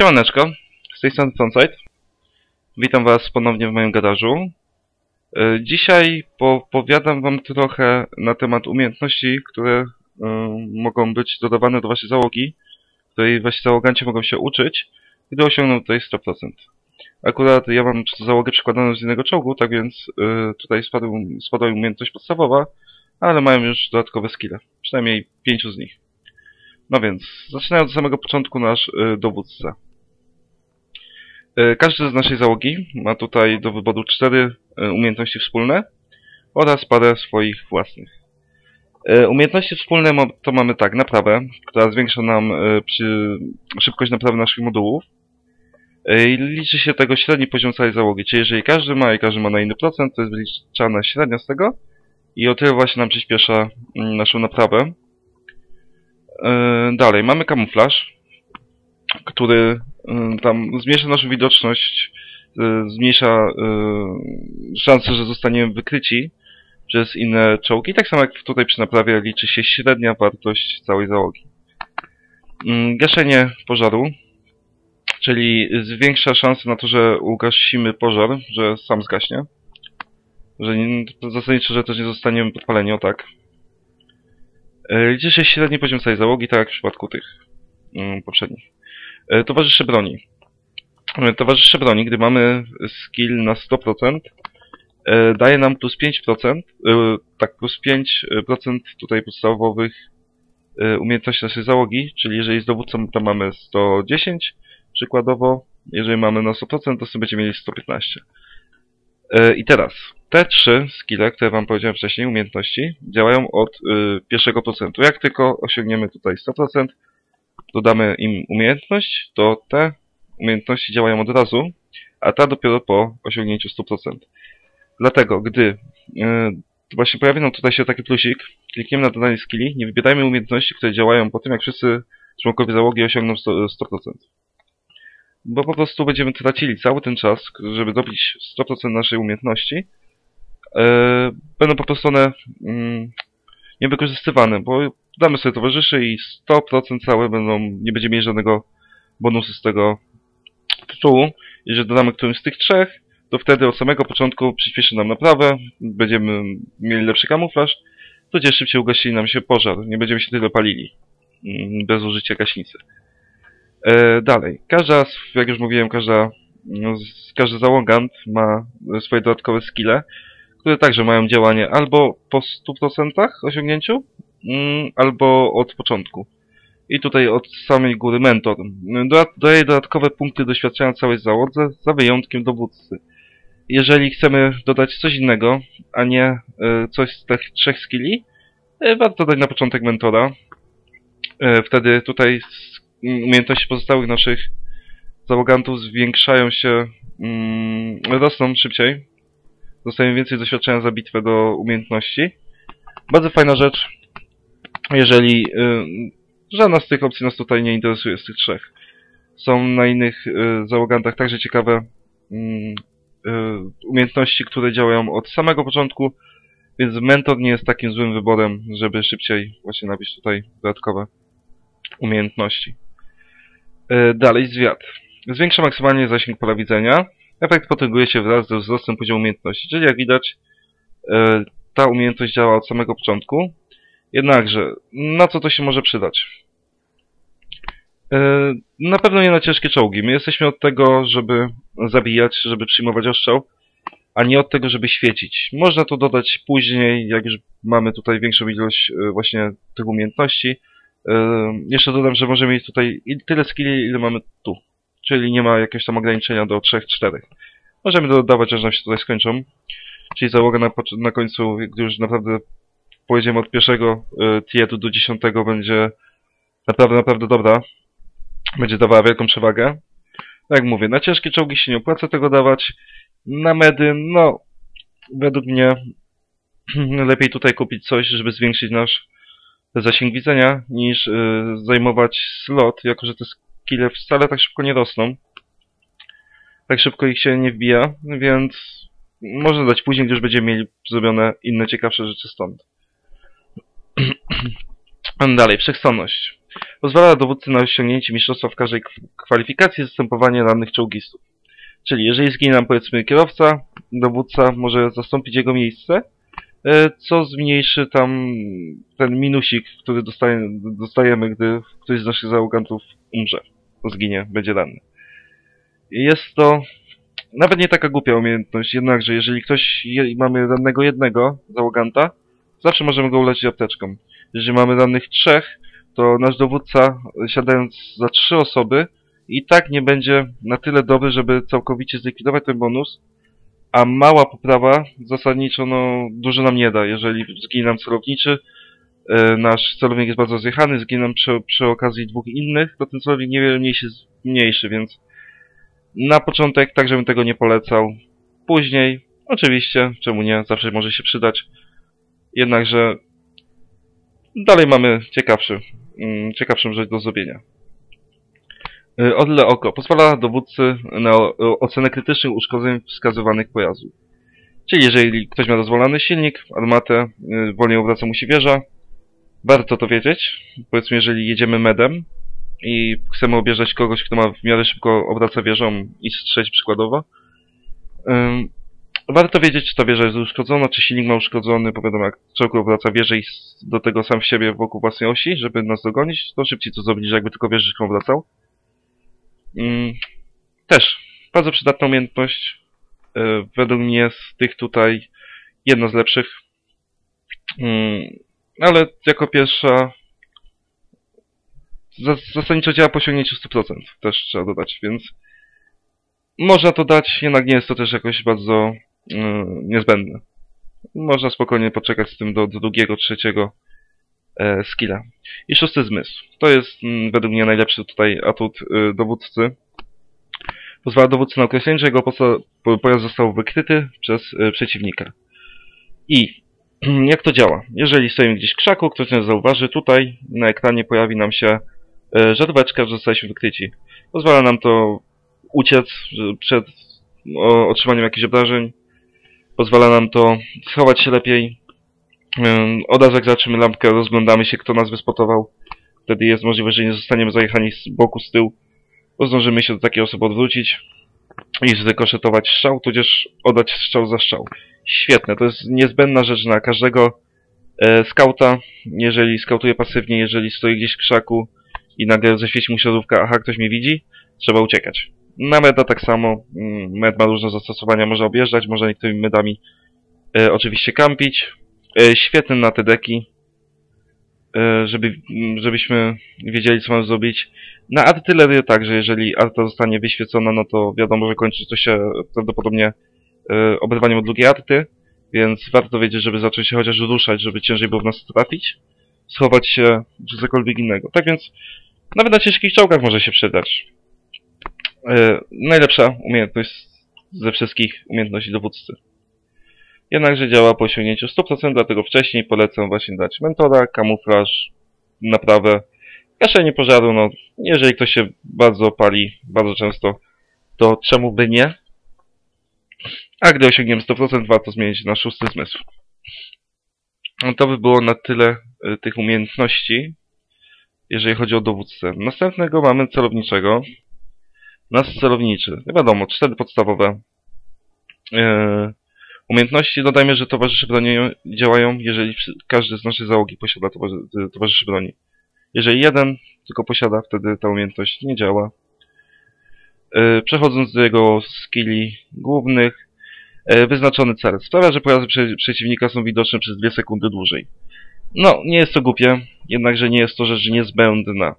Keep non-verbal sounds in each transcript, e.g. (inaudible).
Siemaneczko, z tej strony Frontside. Witam Was ponownie w moim garażu. E, Dzisiaj powiadam Wam trochę na temat umiejętności, które e, mogą być dodawane do Waszej załogi, której Wasi załoganci mogą się uczyć, gdy osiągną tutaj 100%. Akurat ja mam załogę przykładaną z innego czołgu, tak więc e, tutaj spadł, spadła umiejętność podstawowa, ale mają już dodatkowe skille, przynajmniej pięciu z nich. No więc, zaczynając od samego początku nasz dowódca. Y, każdy z naszej załogi ma tutaj do wyboru cztery y, umiejętności wspólne oraz parę swoich własnych. Y, umiejętności wspólne to mamy tak, naprawę, która zwiększa nam szybkość naprawy naszych modułów. I liczy się tego średni poziom całej załogi, czyli jeżeli każdy ma i każdy ma na inny procent, to jest wyliczana średnia z tego i o tyle właśnie nam przyspiesza mm, naszą naprawę. E, dalej, mamy kamuflaż, który e, tam zmniejsza naszą widoczność, e, zmniejsza szanse, że zostaniemy wykryci przez inne czołgi. Tak samo jak tutaj przy naprawie liczy się średnia wartość całej załogi. Mm, gaszenie pożaru, czyli zwiększa szanse na to, że ugasimy pożar, że sam zgaśnie. Że nie, zasadniczo, że też nie zostaniemy podpaleni, o tak. E, liczy się średni poziom całej załogi, tak jak w przypadku tych mm, poprzednich. E, towarzysze broni. E, towarzysze broni, gdy mamy skill na 100%, daje nam plus 5%, tak, plus 5% tutaj podstawowych umiejętności naszej załogi, czyli jeżeli z dowódcą to mamy 110 przykładowo, jeżeli mamy na 100%, to sobie będziemy mieli 115. I teraz, te trzy skille, które Wam powiedziałem wcześniej, umiejętności, działają od pierwszego procentu. Jak tylko osiągniemy tutaj 100%, dodamy im umiejętność, to te umiejętności działają od razu, a ta dopiero po osiągnięciu 100%. Dlatego, gdy y, właśnie pojawi nam tutaj się taki plusik, klikniemy na dodanie skilli, nie wybierajmy umiejętności, które działają po tym, jak wszyscy członkowie załogi osiągną 100%. 100% bo po prostu będziemy tracili cały ten czas, żeby dobić 100% naszej umiejętności, E, będą po prostu one mm, niewykorzystywane, bo damy sobie towarzyszy i 100% całe będą, nie będziemy mieli żadnego bonusu z tego tytułu. Jeżeli dodamy którymś z tych trzech, to wtedy od samego początku przyspieszy nam naprawę, będziemy mieli lepszy kamuflaż, tudzież szybciej ugasili nam się pożar, nie będziemy się tyle palili mm, bez użycia gaśnicy. E, dalej, każda, jak już mówiłem, każda, no, każdy załogant ma swoje dodatkowe skille, które także mają działanie albo po 100% osiągnięciu, albo od początku. I tutaj od samej góry mentor. Daje dodatkowe punkty doświadczenia całej załodze, za wyjątkiem dowódcy. Jeżeli chcemy dodać coś innego, a nie e, coś z tych trzech skilli, e, warto dać na początek mentora. E, wtedy tutaj umiejętności pozostałych naszych załogantów zwiększają się, mm, rosną szybciej, dostajemy więcej doświadczenia za bitwę do umiejętności. Bardzo fajna rzecz, jeżeli y, żadna z tych opcji nas tutaj nie interesuje, z tych trzech. Są na innych y, załogantach także ciekawe y, umiejętności, które działają od samego początku, więc mentor nie jest takim złym wyborem, żeby szybciej właśnie nabić tutaj dodatkowe umiejętności. Dalej, zwiat. Zwiększa maksymalnie zasięg pola widzenia. Efekt potęguje się wraz ze wzrostem poziomu umiejętności, czyli jak widać ta umiejętność działa od samego początku. Jednakże, na co to się może przydać? E, na pewno nie na ciężkie czołgi. My jesteśmy od tego, żeby zabijać, żeby przyjmować ostrzał, a nie od tego, żeby świecić. Można to dodać później, jak już mamy tutaj większą ilość e, właśnie tych umiejętności. Jeszcze dodam, że możemy mieć tutaj tyle skilli, ile mamy tu czyli nie ma jakiegoś tam ograniczenia do 3-4. Możemy dodawać, aż nam się tutaj skończą. Czyli załoga na, na końcu, gdy już naprawdę pojedziemy od pierwszego y, tieru do dziesiątego będzie naprawdę, naprawdę dobra. Będzie dawała wielką przewagę. Tak jak mówię, na ciężkie czołgi się nie opłaca tego dawać. Na medy, no, według mnie (clears throat) lepiej tutaj kupić coś, żeby zwiększyć nasz zasięg widzenia, niż y, zajmować slot, jako że jest skille wcale tak szybko nie rosną. Tak szybko ich się nie wbija, więc można dać później, gdy już będziemy mieli zrobione inne ciekawsze rzeczy stąd. Dalej, wszechstronność. Pozwala dowódcy na osiągnięcie mistrzostwa w każdej kwalifikacji zastępowanie rannych czołgistów. Czyli jeżeli zginie nam powiedzmy kierowca, dowódca może zastąpić jego miejsce, e, co zmniejszy tam ten minusik, który dostaje, dostajemy, gdy ktoś z naszych załogantów umrze, zginie, będzie ranny. Jest to nawet nie taka głupia umiejętność, jednakże jeżeli ktoś mamy rannego jednego załoganta, zawsze możemy go uleczyć apteczką. Jeżeli mamy rannych trzech, to nasz dowódca, siadając za trzy osoby, i tak nie będzie na tyle dobry, żeby całkowicie zlikwidować ten bonus, a mała poprawa zasadniczo no, dużo nam nie da. Jeżeli zginie nam celowniczy, e, nasz celownik jest bardzo zjechany, zginie nam przy, przy okazji dwóch innych, to ten celownik niewiele mniejszy, mniejszy, więc na początek także bym tego nie polecał. Później, oczywiście, czemu nie, zawsze może się przydać. Jednakże dalej mamy ciekawszy, mm, ciekawszą rzecz do zrobienia. Y, Odle oko pozwala dowódcy na ocenę krytycznych uszkodzeń wskazywanych pojazdów. Czyli jeżeli ktoś ma dozwolony silnik, armatę, y, wolniej obraca mu się wieża, warto to wiedzieć. Powiedzmy, jeżeli jedziemy medem i chcemy objeżdżać kogoś, kto ma w miarę szybko obraca wieżą i strzeć przykładowo, warto wiedzieć, czy ta wieża jest uszkodzona, czy silnik ma uszkodzony, bo wiadomo, jak czołg obraca wieżę i do tego sam w siebie wokół własnej osi, żeby nas dogonić, to szybciej to zrobić, jakby tylko wieżyczką obracał. Mm, też bardzo przydatna umiejętność. E, według mnie z tych tutaj jedna z lepszych. Mm, ale jako pierwsza zasadniczo działa po osiągnięciu 100%, też trzeba dodać, więc można to dać, jednak nie jest to też jakoś bardzo niezbędne. Można spokojnie poczekać z tym do, do drugiego, trzeciego e, skilla. I szósty zmysł. To jest mm, według mnie najlepszy tutaj atut y, dowódcy. Pozwala dowódcy na określenie, że jego pojazd został wykryty przez y, przeciwnika. I (clears throat) jak to działa? Jeżeli stoimy gdzieś w krzaku, ktoś nas zauważy, tutaj na ekranie pojawi nam się y, żaróweczka, że zostaliśmy wykryci. Pozwala nam to uciec przed otrzymaniem jakichś obrażeń. Pozwala nam to schować się lepiej, od razu jak zobaczymy lampkę, rozglądamy się, kto nas wyspotował. Wtedy jest możliwe, że nie zostaniemy zajechani z boku, z tyłu. Zdążymy się do takiej osoby odwrócić i zdekoszetować strzał, tudzież oddać strzał za strzał. Świetne, to jest niezbędna rzecz na każdego e, skauta. Jeżeli skautuje pasywnie, jeżeli stoi gdzieś w krzaku i nagle zaświeci mu środówka, aha, ktoś mnie widzi, trzeba uciekać. Na meda tak samo. Mm, med ma różne zastosowania, można objeżdżać, można niektórymi medami e, oczywiście kampić. E, świetny na te deki, e, żeby, żebyśmy wiedzieli, co mamy zrobić. Na artylerię także, jeżeli arta zostanie wyświecona, no to wiadomo, że kończy to się prawdopodobnie e, oberwaniem od drugiej arty, więc warto wiedzieć, żeby zacząć się chociaż ruszać, żeby ciężej było w nas trafić, schować się, czy cokolwiek innego. Tak więc nawet na ciężkich czołgach może się przydać. Najlepsza umiejętność ze wszystkich umiejętności dowódcy jednakże działa po osiągnięciu 100%, dlatego wcześniej polecam właśnie dać mentora, kamuflaż, naprawę, gaszenie pożaru, no jeżeli ktoś się bardzo pali, bardzo często, to czemu by nie? A gdy osiągniemy 100%, warto zmienić na szósty zmysł. No to by było na tyle y, tych umiejętności, jeżeli chodzi o dowódcę. Następnego mamy celowniczego. Nas celowniczy, wiadomo, cztery podstawowe. Yy, Umiejętności dodajmy, że towarzysze broni działają, jeżeli każdy z naszej załogi posiada towarzyszy broni. Jeżeli jeden tylko posiada, wtedy ta umiejętność nie działa. E, przechodząc do jego skilli głównych, e, wyznaczony cel sprawia, że pojazdy przeciwnika są widoczne przez 2 sekundy dłużej. No, nie jest to głupie, jednakże nie jest to rzecz niezbędna.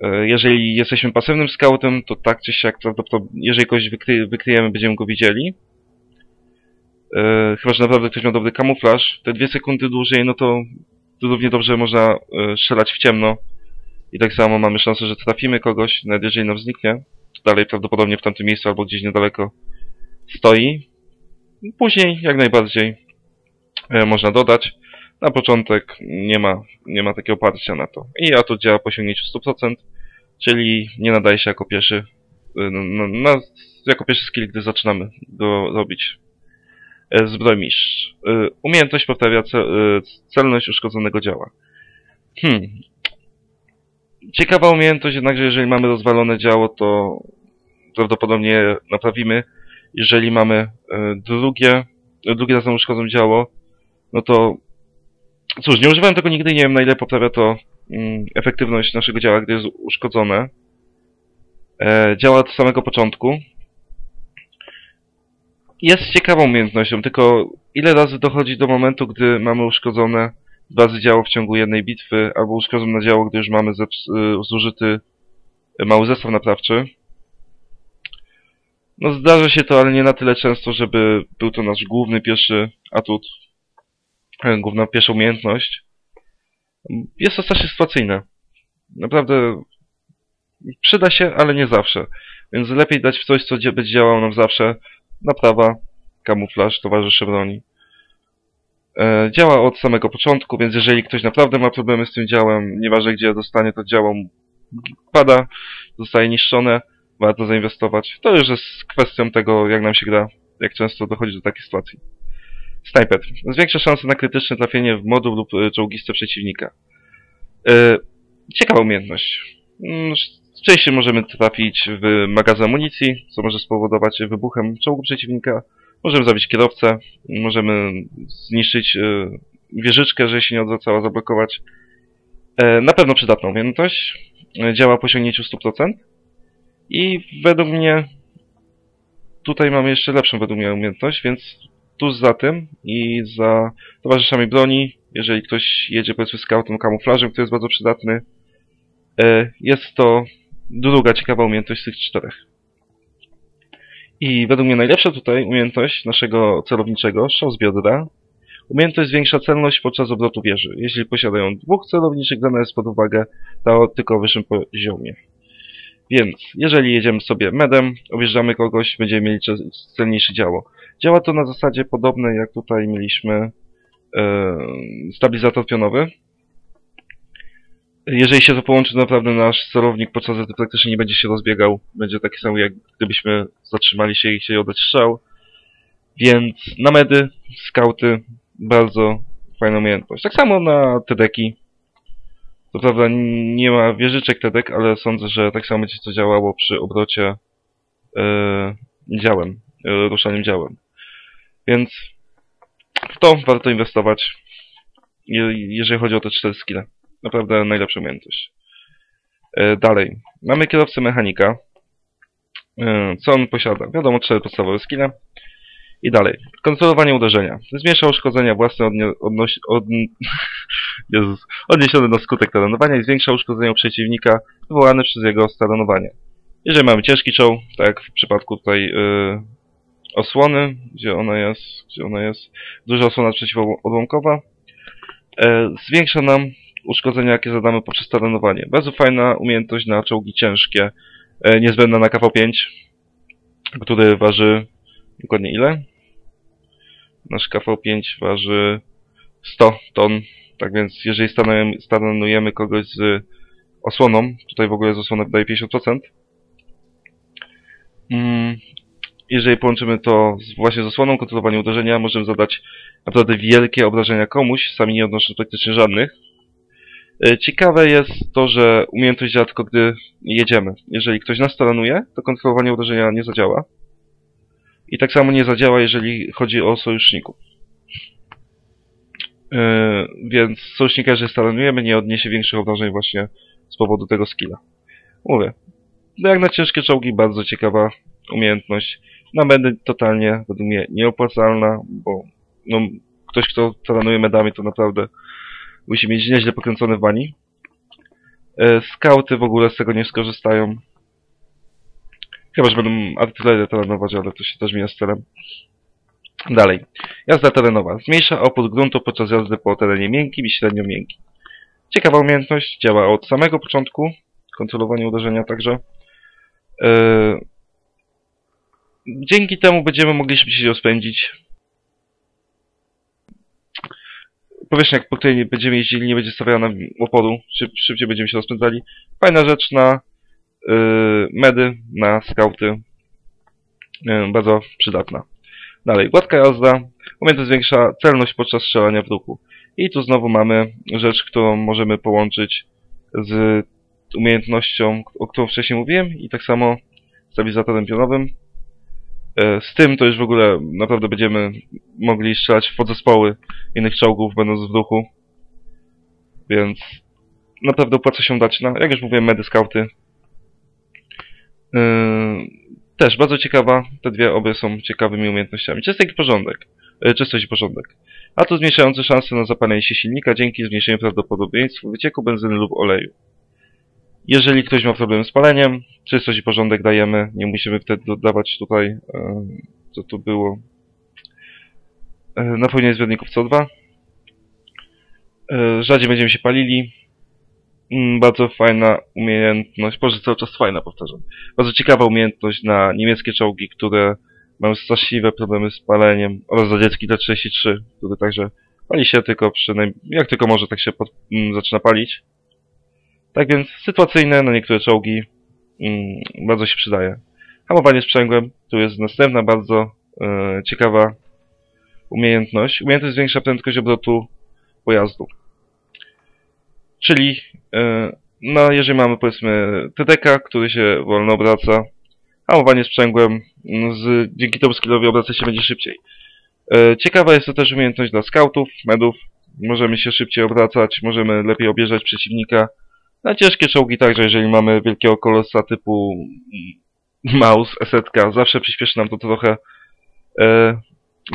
E, jeżeli jesteśmy pasywnym scoutem, to tak czy siak prawdopodobnie, jeżeli kogoś wykryjemy, będziemy go widzieli. E, chyba, że naprawdę ktoś miał dobry kamuflaż, te dwie sekundy dłużej, no to, to równie dobrze można e, strzelać w ciemno. I tak samo mamy szansę, że trafimy kogoś, nawet jeżeli nam zniknie. To dalej prawdopodobnie w tamtym miejscu albo gdzieś niedaleko stoi. Później jak najbardziej e, można dodać. Na początek nie ma, nie ma takiego oparcia na to. I to działa po osiągnięciu 100%, czyli nie nadaje się jako pierwszy, na, na, jako pierwszy skill, gdy zaczynamy go robić. E, zbrojmistrz. E, umiejętność poprawia e, celność uszkodzonego działa. Hmm. Ciekawa umiejętność, jednakże jeżeli mamy rozwalone działo, to prawdopodobnie naprawimy. Jeżeli mamy drugie, drugie razem uszkodzone działo, no to cóż, nie używałem tego nigdy, nie wiem na ile poprawia to mm, efektywność naszego działa, gdy jest uszkodzone. E, działa od samego początku. Jest ciekawą umiejętnością, tylko ile razy dochodzi do momentu, gdy mamy uszkodzone bazy działo w ciągu jednej bitwy, albo uszkodzone działo, gdy już mamy y, zużyty mały zestaw naprawczy. No zdarza się to, ale nie na tyle często, żeby był to nasz główny pierwszy atut, główna pierwsza umiejętność. Jest to strasznie sytuacyjne. Naprawdę przyda się, ale nie zawsze. Więc lepiej dać w coś, co dzie- będzie działało nam zawsze. Naprawa, kamuflaż, towarzysze broni. E, działa od samego początku, więc jeżeli ktoś naprawdę ma problemy z tym działem, nieważne gdzie dostanie to działo, pada, zostaje niszczone, warto zainwestować. To już jest kwestią tego, jak nam się gra, jak często dochodzi do takiej sytuacji. Sniper. Zwiększa szanse na krytyczne trafienie w moduł lub e, czołgistę przeciwnika. E, ciekawa umiejętność. Mm, Częściej możemy trafić w magazyn amunicji, co może spowodować wybuchem czołgu przeciwnika. Możemy zabić kierowcę, możemy zniszczyć e, wieżyczkę, że się nie odwracała, zablokować. E, Na pewno przydatna umiejętność. Działa po osiągnięciu 100%. I według mnie tutaj mamy jeszcze lepszą według mnie umiejętność, więc tuż za tym i za towarzyszami broni, jeżeli ktoś jedzie powiedzmy scoutem kamuflażem, który jest bardzo przydatny, e, jest to druga ciekawa umiejętność z tych czterech. I według mnie najlepsza tutaj umiejętność naszego celowniczego, strzał z biodra. Umiejętność zwiększa celność podczas obrotu wieży. Jeśli posiadają dwóch celowniczych, dane jest pod uwagę to tylko o wyższym poziomie. Więc, jeżeli jedziemy sobie medem, objeżdżamy kogoś, będziemy mieli celniejsze działo. Działa to na zasadzie podobnej, jak tutaj mieliśmy e, stabilizator pionowy. Jeżeli się to połączy, naprawdę nasz celownik podczas gdy praktycznie nie będzie się rozbiegał. Będzie taki sam, jak gdybyśmy zatrzymali się i chcieli oddać strzał. Więc na medy, skauty, bardzo fajna umiejętność. Tak samo na TDeki. To prawda nie ma wieżyczek TDek, ale sądzę, że tak samo będzie to działało przy obrocie e, działem, e, ruszaniem działem. Więc w to warto inwestować, je, jeżeli chodzi o te cztery skille. Naprawdę najlepsza umiejętność. E, dalej. Mamy kierowcę mechanika. E, co on posiada? Wiadomo, cztery podstawowe skille. I dalej. Kontrolowanie uderzenia. Zmniejsza uszkodzenia własne odnie, od, (laughs) odniesione na skutek taranowania i zwiększa uszkodzenia przeciwnika wywołane przez jego staranowanie. Jeżeli mamy ciężki czoł, tak jak w przypadku tutaj yy, osłony, gdzie ona jest, gdzie ona jest, duża osłona przeciwodłamkowa, e, zwiększa nam uszkodzenia, jakie zadamy poprzez taranowanie. Bardzo fajna umiejętność na czołgi ciężkie, e, niezbędna na KV-5, który waży dokładnie ile? Nasz KV-5 waży 100 ton, tak więc jeżeli stanujemy, kogoś z osłoną, tutaj w ogóle jest osłona daje 50%, mm, jeżeli połączymy to z, właśnie z osłoną kontrolowania uderzenia, możemy zadać naprawdę wielkie obrażenia komuś, sami nie odnosząc praktycznie żadnych. E, Ciekawe jest to, że umiejętność działa tylko gdy jedziemy. Jeżeli ktoś nas taranuje, to kontrolowanie uderzenia nie zadziała. I tak samo nie zadziała, jeżeli chodzi o sojuszników. Yy, więc sojusznika, jeżeli staranujemy, nie odniesie większych obrażeń właśnie z powodu tego skilla. Mówię, no jak na ciężkie czołgi, bardzo ciekawa umiejętność. Na medy totalnie, według mnie, nieopłacalna, bo no, ktoś, kto taranuje medami, to naprawdę musi mieć nieźle pokręcone w bani. Yy, skauty w ogóle z tego nie skorzystają. Chyba, że będą artylerię terenować, ale to się też mija z celem. Dalej. Jazda terenowa. Zmniejsza opór gruntu podczas jazdy po terenie miękkim i średnio miękkim. Ciekawa umiejętność. Działa od samego początku. Kontrolowanie uderzenia także. Yy... Dzięki temu będziemy mogli szybciej się rozpędzić. Powierzchnia, po której będziemy jeździli, nie będzie stawiała nam oporu. Szyb, szybciej będziemy się rozpędzali. Fajna rzecz na yy, medy, na skauty. Yy, bardzo przydatna. Dalej, gładka jazda. Umiejętność zwiększa celność podczas strzelania w ruchu. I tu znowu mamy rzecz, którą możemy połączyć z umiejętnością, o którą wcześniej mówiłem i tak samo stabilizatorem pionowym. E, z tym to już w ogóle naprawdę będziemy mogli strzelać w podzespoły innych czołgów, będąc w ruchu. Więc naprawdę opłaca się dać na, jak już mówiłem, medy skauty. E, też bardzo ciekawa, te dwie obie są ciekawymi umiejętnościami. Czystek i porządek. E, czystość i porządek. A to zmniejszające szanse na zapalenie się silnika dzięki zmniejszeniu prawdopodobieństwa wycieku benzyny lub oleju. Jeżeli ktoś ma problem z paleniem, czystość i porządek dajemy, nie musimy wtedy dodawać tutaj, e, co tu było, e, napełnienie zbiorników CO2. E, rzadziej będziemy się palili. Mm, bardzo fajna umiejętność, może cały czas fajna, powtarzam. Bardzo ciekawa umiejętność na niemieckie czołgi, które mają straszliwe problemy z paleniem oraz radziecki T-33, który także pali się tylko jak tylko może, tak się pod, mm, zaczyna palić. Tak więc sytuacyjne na niektóre czołgi mm, bardzo się przydaje. Hamowanie sprzęgłem, tu jest następna bardzo e, ciekawa umiejętność. Umiejętność zwiększa prędkość obrotu pojazdu. Czyli e, no, jeżeli mamy powiedzmy TDK, który się wolno obraca, hamowanie sprzęgłem, mm, z, dzięki temu skillowi obraca się będzie szybciej. E, ciekawa jest to też umiejętność dla scoutów, medów. Możemy się szybciej obracać, możemy lepiej objeżdżać przeciwnika, na ciężkie czołgi także, jeżeli mamy wielkiego kolosa typu (laughs) Maus, Esetka, zawsze przyspieszy nam to trochę e,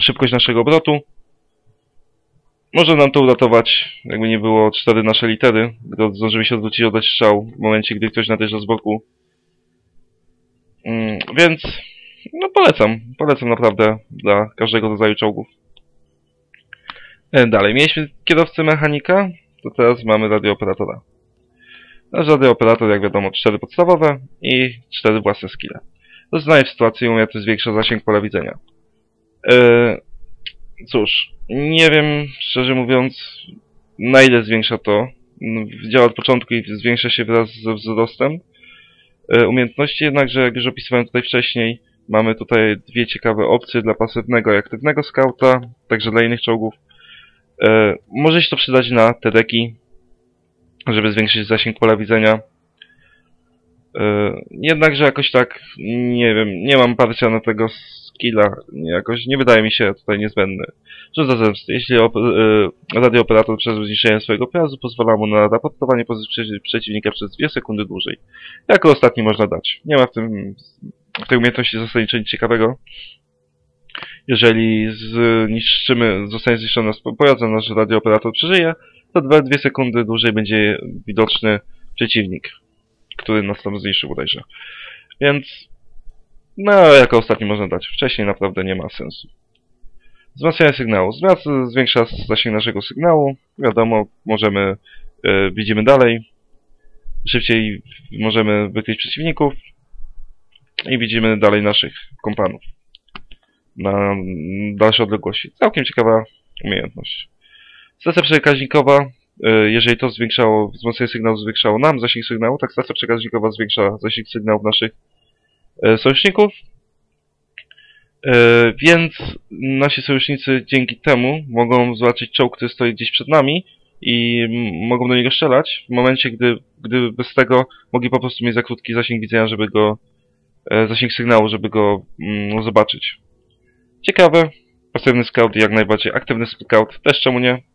szybkość naszego obrotu. Może nam to uratować, jakby nie było cztery nasze litery, gdy zdążymy się odwrócić oddać strzał w momencie, gdy ktoś nadjeżdża z boku. Mm, więc, no polecam, polecam naprawdę dla każdego rodzaju czołgów. E, dalej, mieliśmy kierowcę mechanika, to teraz mamy radiooperatora. Nasz operator, jak wiadomo, cztery podstawowe i cztery własne skille. Doznaje w sytuacji umiejętność zwiększa zasięg pola widzenia. Yy, cóż, nie wiem, szczerze mówiąc, na ile zwiększa to. Działa od początku i zwiększa się wraz ze wzrostem yy, umiejętności, jednakże jak już opisywałem tutaj wcześniej, mamy tutaj dwie ciekawe opcje dla pasywnego i aktywnego skauta, także dla innych czołgów. Yy, może się to przydać na te deki, żeby zwiększyć zasięg pola widzenia. E, jednakże jakoś tak, nie wiem, nie mam parcia na tego skilla, jakoś nie wydaje mi się tutaj niezbędny. Co za zemsty, jeśli e, radiooperator przez zniszczenie swojego pojazdu pozwala mu na raportowanie pozycji przeciwnika przez 2 sekundy dłużej. Jako ostatni można dać. Nie ma w tym w tej umiejętności zasadniczo nic ciekawego. Jeżeli zniszczymy, zostanie zniszczony pojazd, nasz radiooperator przeżyje, to 2 sekundy dłużej będzie widoczny przeciwnik, który nas tam zniszczył bodajże. Więc, no, jako ostatni można dać. Wcześniej naprawdę nie ma sensu. Wzmacnianie sygnału. Zwiększa zasięg naszego sygnału. Wiadomo, możemy, e, widzimy dalej. Szybciej możemy wykryć przeciwników. I widzimy dalej naszych kompanów. Na dalsze odległości. Całkiem ciekawa umiejętność. Stacja przekaźnikowa, e, jeżeli to zwiększało, wzmocnienie sygnału zwiększało nam zasięg sygnału, tak stacja przekaźnikowa zwiększa zasięg sygnałów naszych e, sojuszników. E, więc nasi sojusznicy dzięki temu mogą zobaczyć czołg, który stoi gdzieś przed nami i mogą do niego strzelać w momencie, gdy, gdy bez tego mogli po prostu mieć za krótki zasięg widzenia, żeby go zasięg sygnału, żeby go mm, zobaczyć. Ciekawe, pasywny scout jak najbardziej aktywny scout, też czemu nie?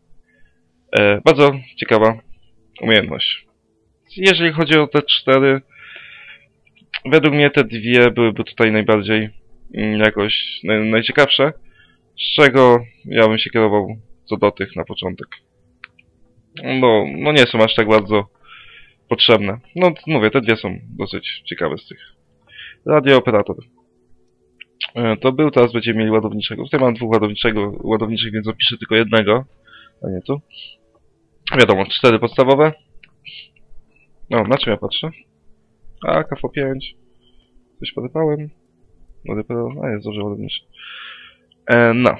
E, bardzo ciekawa umiejętność. Jeżeli chodzi o te cztery, według mnie te dwie byłyby tutaj najbardziej mm, jakoś naj, najciekawsze, z czego ja bym się kierował co do tych na początek. Bo no nie są aż tak bardzo potrzebne. No mówię, te dwie są dosyć ciekawe z tych. Radiooperator. E, to był, teraz będziemy mieli ładowniczego. Tutaj mam dwóch ładowniczego, ładowniczych, więc opiszę tylko jednego, a nie tu. Wiadomo, cztery podstawowe. No, na czym ja patrzę? A, KV5. Coś podypałem. Podypałem, a jest dobrze ładowniczy. E, no.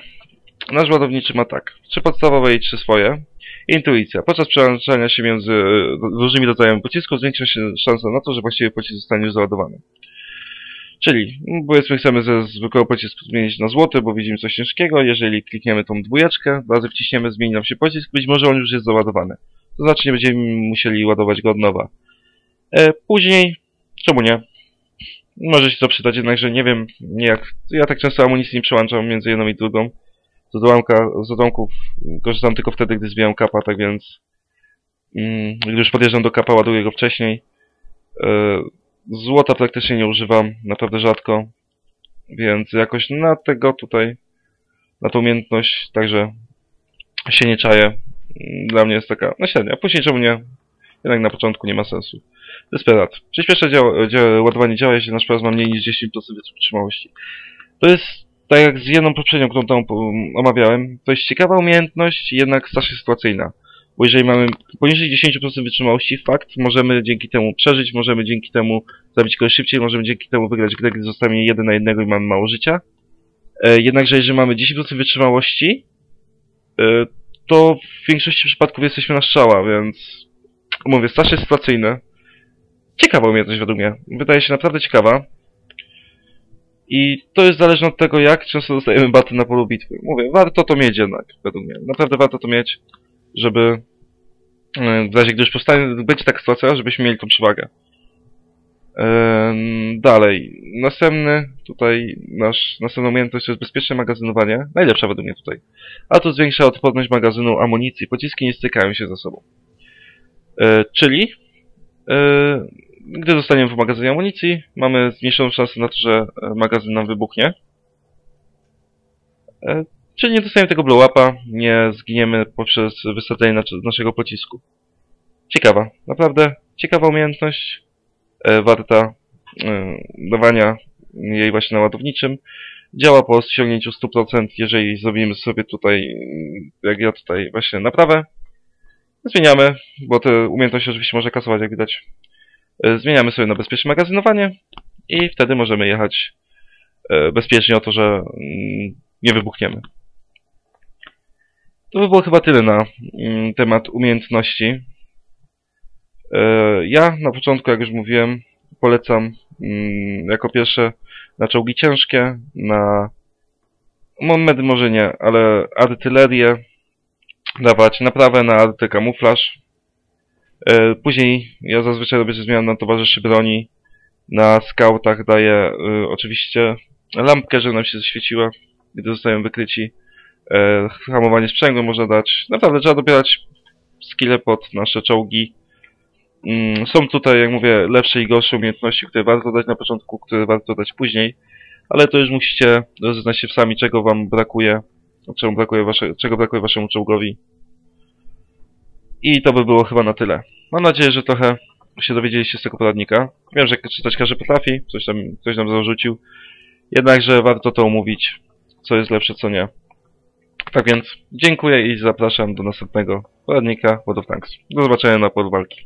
Nasz ładowniczy ma tak. Trzy podstawowe i trzy swoje. Intuicja. Podczas przełączania się między e, różnymi rodzajami pocisków zwiększa się szansa na to, że właściwie pocisk zostanie już załadowany. Czyli, powiedzmy, chcemy ze zwykłego pocisku zmienić na złoty, bo widzimy coś ciężkiego. Jeżeli klikniemy tą dwójeczkę, razy wciśniemy, zmieni nam się pocisk, być może on już jest załadowany. To znaczy nie będziemy musieli ładować go od nowa. E, później, czemu nie? Może się to przydać, jednakże nie wiem, nie jak. Ja tak często amunicji nie przełączam między jedną i drugą. Z odłamka, korzystam tylko wtedy, gdy zbijam kapa, tak więc mm, gdy już podjeżdżam do kapa, ładuję go wcześniej. E, złota praktycznie nie używam, naprawdę rzadko. Więc jakoś na tego tutaj, na tą umiejętność, także się nie czaję. Dla mnie jest taka, no średnia. Później czemu nie? Jednak na początku nie ma sensu. Desperat. Przyspiesza działa, dzia, ładowanie działa, jeśli nasz pojazd ma mniej niż 10% wytrzymałości. To jest tak jak z jedną poprzednią, którą tam omawiałem. To jest ciekawa umiejętność, jednak strasznie sytuacyjna. Bo jeżeli mamy poniżej 10% wytrzymałości, fakt, możemy dzięki temu przeżyć, możemy dzięki temu zabić kogoś szybciej, możemy dzięki temu wygrać grę, gdy zostanie jeden na jednego i mamy mało życia. E, jednakże jeżeli mamy 10% wytrzymałości, e, to w większości przypadków jesteśmy na strzała, więc mówię, strasznie sytuacyjne. Ciekawa umiejętność według mnie. Wydaje się naprawdę ciekawa. I to jest zależne od tego, jak często dostajemy baty na polu bitwy. Mówię, warto to mieć jednak, według mnie. Naprawdę warto to mieć, żeby e, w razie gdy już powstanie, będzie taka sytuacja, żebyśmy mieli tą przewagę. Dalej. Następny, tutaj nasz, następna umiejętność to jest bezpieczne magazynowanie. Najlepsza według mnie tutaj. A to zwiększa odporność magazynu amunicji. Pociski nie stykają się ze sobą. E, czyli e, gdy zostaniemy w magazynie amunicji, mamy zmniejszoną szansę na to, że magazyn nam wybuchnie. Czyli nie dostaniemy tego blow upa, nie zginiemy poprzez wysadzenie naszego pocisku. Ciekawa, naprawdę ciekawa umiejętność, e, warta e, dawania jej właśnie na ładowniczym. Działa po osiągnięciu 100%, jeżeli zrobimy sobie tutaj, mm, jak ja tutaj właśnie naprawę. Zmieniamy, bo te umiejętności oczywiście może kasować, jak widać. E, Zmieniamy sobie na bezpieczne magazynowanie i wtedy możemy jechać bezpiecznie o to, że mm, nie wybuchniemy. To by było chyba tyle na mm, temat umiejętności. E, Ja na początku, jak już mówiłem, polecam mm, jako pierwsze na czołgi ciężkie, na medy może nie, ale artylerię dawać naprawę na arty kamuflaż. E, Później ja zazwyczaj robię zmianę na towarzyszy broni. Na scoutach daję e, oczywiście lampkę, żeby nam się zaświeciła, gdy zostają wykryci. E, hamowanie sprzęgłem można dać. Naprawdę trzeba dobierać skille pod nasze czołgi. Mm, Są tutaj, jak mówię, lepsze i gorsze umiejętności, które warto dać na początku, które warto dać później. Ale to już musicie rozeznać się sami, czego wam brakuje, czego brakuje, wasze, czego brakuje waszemu czołgowi. I to by było chyba na tyle. Mam nadzieję, że trochę się dowiedzieliście z tego poradnika. Wiem, że czytać każdy potrafi, coś tam ktoś nam zarzucił. Jednakże warto to omówić, co jest lepsze, co nie. Tak więc dziękuję i zapraszam do następnego poradnika World of Tanks. Do zobaczenia na polu walki.